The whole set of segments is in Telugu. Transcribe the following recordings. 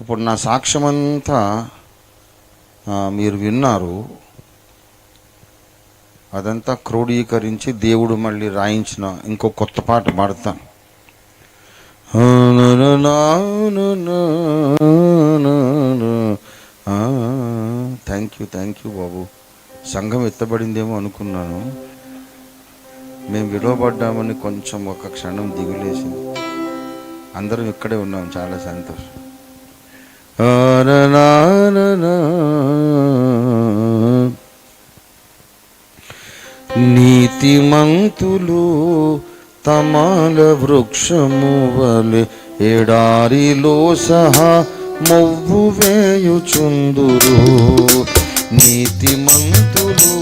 ఇప్పుడు నా సాక్ష్యమంతా మీరు విన్నారు. అదంతా క్రోడీకరించి దేవుడు మళ్ళీ రాయించిన ఇంకో కొత్త పాట పాడతాను థ్యాంక్ యూ థ్యాంక్ యూ బాబు. సంఘం ఎత్తబడిందేమో అనుకున్నాను. మేము విలువబడ్డామని కొంచెం ఒక క్షణం దిగులేసింది. అందరం ఇక్కడే ఉన్నాం చాలా సంతోషం. నీతిమంతులు తమాల వృక్షము వలె ఎడారిలో సహా మొవ్వు వేయుచుందురు. నీతిమంతులు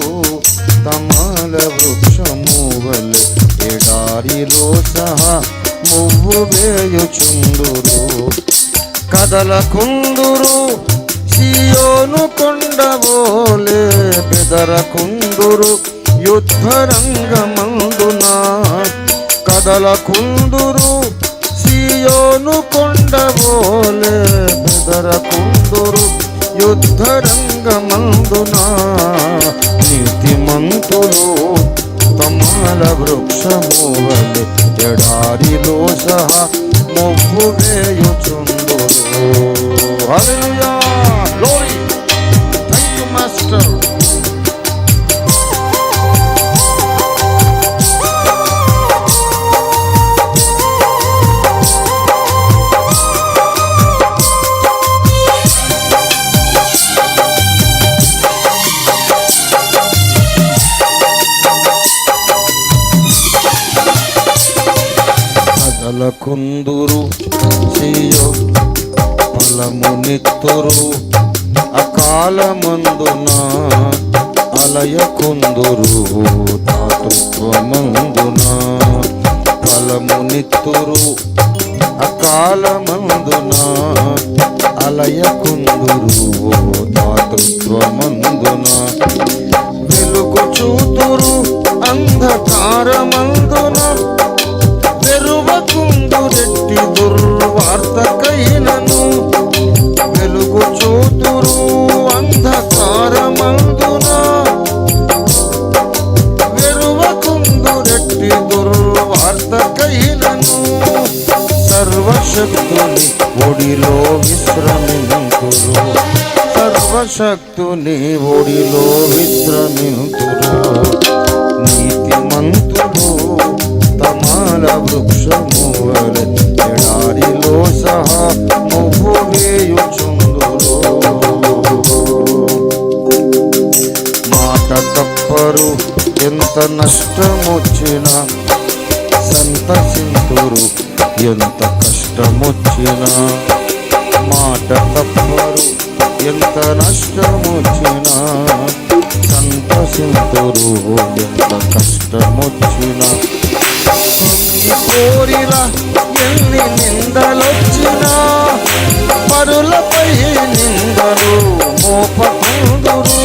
తమాల వృక్షము వలె ఎడారిలో సహా మొవ్వు వేయుచుందురు. కదలకుందురు సియోను కొండవోలే బెదరకుందురు యుద్ధరంగమందున. కదలకుందురు సియోను కొండవోలే బెదరకుందురు యుద్ధరంగమందున. నీతిమంతులు తమాల వృక్షము వలె ఎడారిలో సహా మొవ్వు వేయుచుందురు హల్లెలూయా ఫలమునిత్తురు అకాలమందున అలయకుందురు దాతృత్వమందున ఫలమునిత్తురు అకాలమందున అలయకుందురు ధాతృత్వ సర్వశక్తుని ఒడిలో విశ్రమింతురు నీతిమంతులు తమాల వృక్షము వలె ఎడారిలో సహా నువ్వు వేయుచుందురు. మాట తప్పరు ఎంత నష్టమొచ్చినా సంతసింతురు ఎంత కష్టమొచ్చినా. మాట తప్పరు ఎంత నష్టమొచ్చినా సంతసింతురు ఎంత కష్టమొచ్చినా. ఈ కోరిలా ఎన్ని నిందలొచ్చినా పరులపై నిందలు మోపకుందురు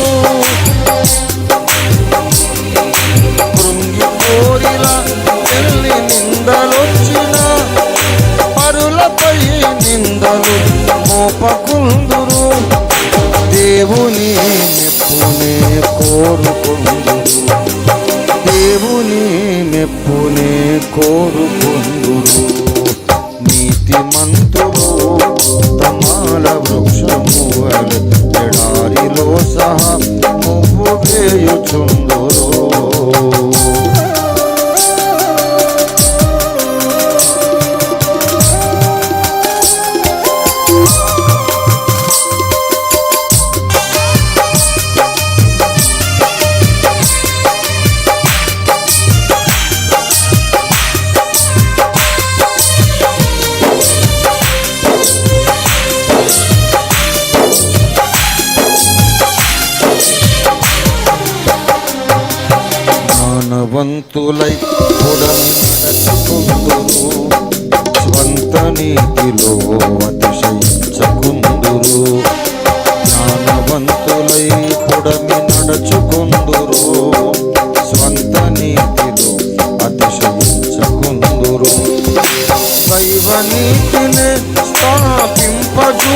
కోరుకుందురు. నీతి నీతిమంతులు తమాల వృక్షము ఎడారిలో సహా నువ్వు వేయుచుందురు జ్ఞానవంతులై నడచకుందురు స్వంత నీతిలో అతిశయించకుందురు. జ్ఞానవంతులై పుడమి నడచుకుందురు స్వంత నీతిలో అతిశయించకుందురు. దైవ నీతిని స్థాపింపజూపురు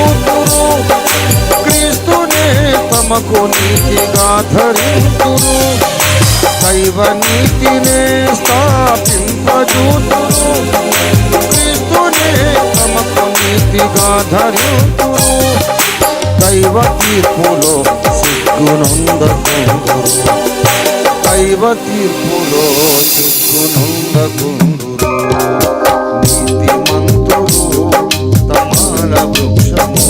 క్రీస్తునే తమకు నీతిగా ధరింతురు. దైవ నీతినే స్థాపింపజూతురు క్రీస్తునే తమకు నీతిగా ధరింతురు దైవ తీర్పులో సిగ్గునొందకుందురు దైవ తీర్పులో సిగ్గునొందకుందురు నీతిమంతుడు తమాల వృక్షము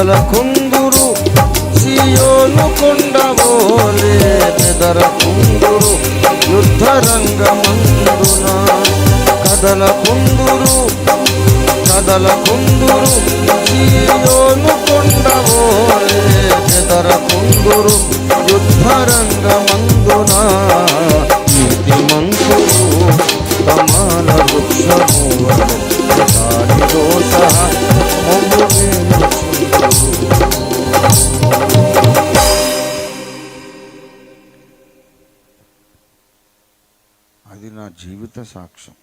కదల కుందురు సియోను కొండవోలే పెదల కుందురు యుద్ధ రంగమందున కదల కుందురు కదల కుందురు సియోను కొండవోలే పెదల కుందురు యుద్ధ రంగమందున జీవిత సాక్ష్యం.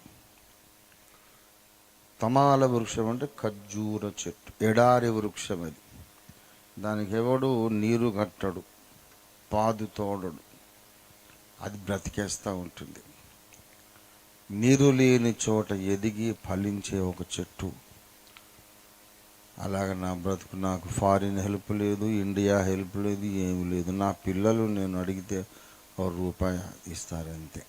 తమాల వృక్షం అంటే ఖర్జూర చెట్టు ఎడారి వృక్షం అది. దానికి ఎవడు నీరు కట్టడు పాదు తోడడు. అది బ్రతికేస్తూ ఉంటుంది. నీరు లేని చోట ఎదిగి ఫలించే ఒక చెట్టు. అలాగ నా బ్రతుకు నాకు ఫారిన్ హెల్ప్ లేదు ఇండియా హెల్ప్ లేదు ఏమి లేదు. నా పిల్లలు నేను అడిగితే ఒక రూపాయి ఇస్తారంతే.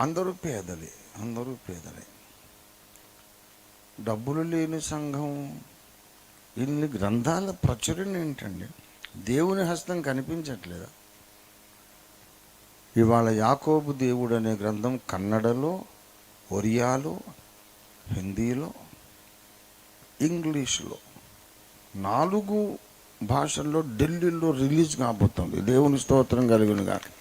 అందరూ పేదలే అందరూ పేదలే. డబ్బులు లేని సంఘం ఇన్ని గ్రంథాల ప్రచురణ ఏంటండి? దేవుని హస్తం కనిపించట్లేదా? ఇవాళ యాకోబు దేవుడు అనే గ్రంథం కన్నడలో ఒరియాలో హిందీలో ఇంగ్లీష్లో నాలుగు భాషల్లో ఢిల్లీలో రిలీజ్ కాబోతుంది. దేవుని స్తోత్రం కలిగిన కానీ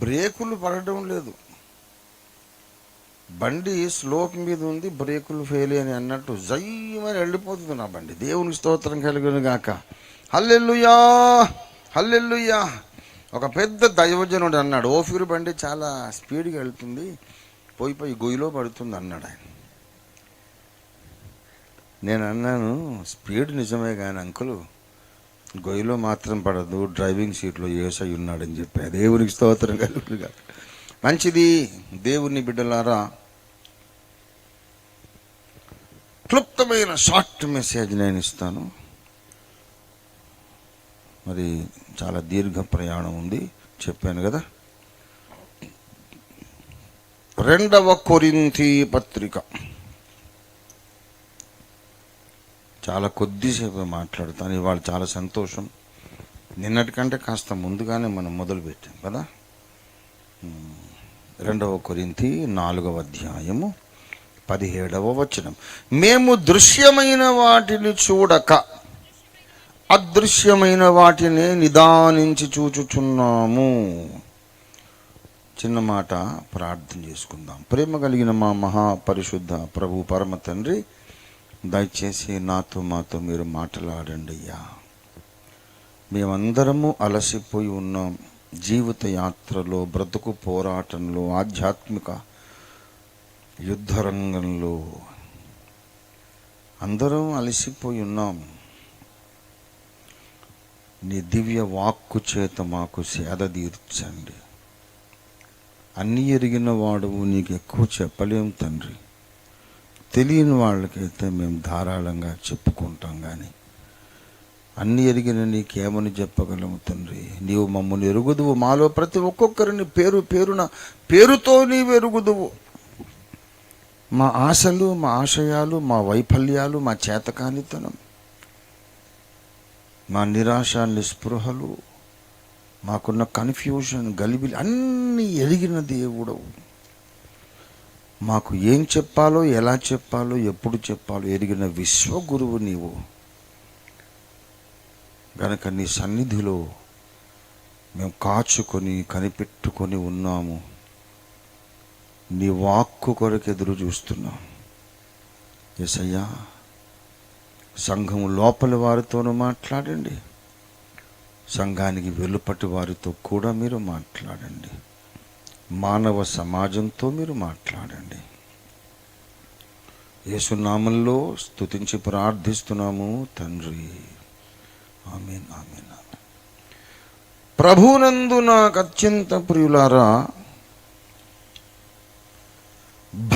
బ్రేకులు పడడం లేదు. బండి స్లోప్ మీద ఉంది బ్రేకులు ఫెయిల్ అని అన్నట్టు జయ్యమని వెళ్ళిపోతుంది నా బండి. దేవుని స్తోత్రం కలిగిన గాక. హల్లెల్లుయా హల్లెల్లుయా ఒక పెద్ద దైవజనుడు అన్నాడు. ఓఫీరు బండి చాలా స్పీడ్గా వెళ్తుంది పోయి పోయి గొయ్యిలో పడుతుంది అన్నాడు ఆయన. నేను అన్నాను స్పీడ్ నిజమే కానీ అంకులు గొయ్యిలో మాత్రం పడదు డ్రైవింగ్ సీట్లో ఏసై ఉన్నాడని చెప్పా. దేవునికి స్తోత్రం కలుగుగా మంచిది దేవుని బిడ్డలారా. క్లుప్తమైన షార్ట్ మెసేజ్ నేను ఇస్తాను మరి చాలా దీర్ఘ ప్రయాణం ఉంది చెప్పాను కదా. రెండవ కొరింతి పత్రిక. చాలా కొద్దిసేపు మాట్లాడతాను. ఇవాళ చాలా సంతోషం. నిన్నటికంటే కాస్త ముందుగానే మనం మొదలుపెట్టాం కదా? రెండవ కొరింతి నాలుగవ అధ్యాయము పదిహేడవ వచనం. మేము దృశ్యమైన వాటిని చూడక అదృశ్యమైన వాటిని నిదానించి చూచుచున్నాము. చిన్న మాట ప్రార్థన చేసుకుందాం. ప్రేమ కలిగిన మా మహాపరిశుద్ధ ప్రభు పరమ తండ్రి దయచేసి నాతో మాతో మీరు మాట్లాడండి అయ్యా. మేమందరము అలసిపోయి ఉన్నాం. జీవిత యాత్రలో బ్రతుకు పోరాటంలో ఆధ్యాత్మిక యుద్ధ రంగంలో అందరం అలసిపోయి ఉన్నాం. నీ దివ్య వాక్కు చేత మాకు సేద తీర్చండి. అన్నీ ఎరిగిన వాడువు నీకు ఎక్కువ చెప్పలేం తండ్రి. తెలియని వాళ్ళకైతే మేము ధారాళంగా చెప్పుకుంటాం కానీ అన్ని ఎరిగిన నీకేమని చెప్పగలము తండ్రి? నీవు మమ్మల్ని ఎరుగుదువు. మాలో ప్రతి ఒక్కొక్కరిని పేరు పేరున పేరుతో నీవు ఎరుగుదువు. మా ఆశలు మా ఆశయాలు మా వైఫల్యాలు మా చేతకానితనం మా నిరాశ నిస్పృహలు మాకున్న కన్ఫ్యూజన్ గలిబిలి అన్నీ ఎరిగిన దేవుడవు. మాకు ఏం చెప్పాలో ఎలా చెప్పాలో ఎప్పుడు చెప్పాలో ఎరిగిన విశ్వగురువు నీవు. గనక నీ సన్నిధిలో మేము కాచుకొని కనిపెట్టుకొని ఉన్నాము. నీ వాక్కు కొరకు ఎదురు చూస్తున్నాం. ఎసయ్యా సంఘం లోపలి వారితోనూ మాట్లాడండి. సంఘానికి వెలుపటి వారితో కూడా మీరు మాట్లాడండి. మానవ సమాజంతో మీరు మాట్లాడండి. యేసునామంలో స్తుతించి ప్రార్థిస్తున్నాము తండ్రి. Amen amen amen. ప్రభునందు నాకు అత్యంత ప్రియులారా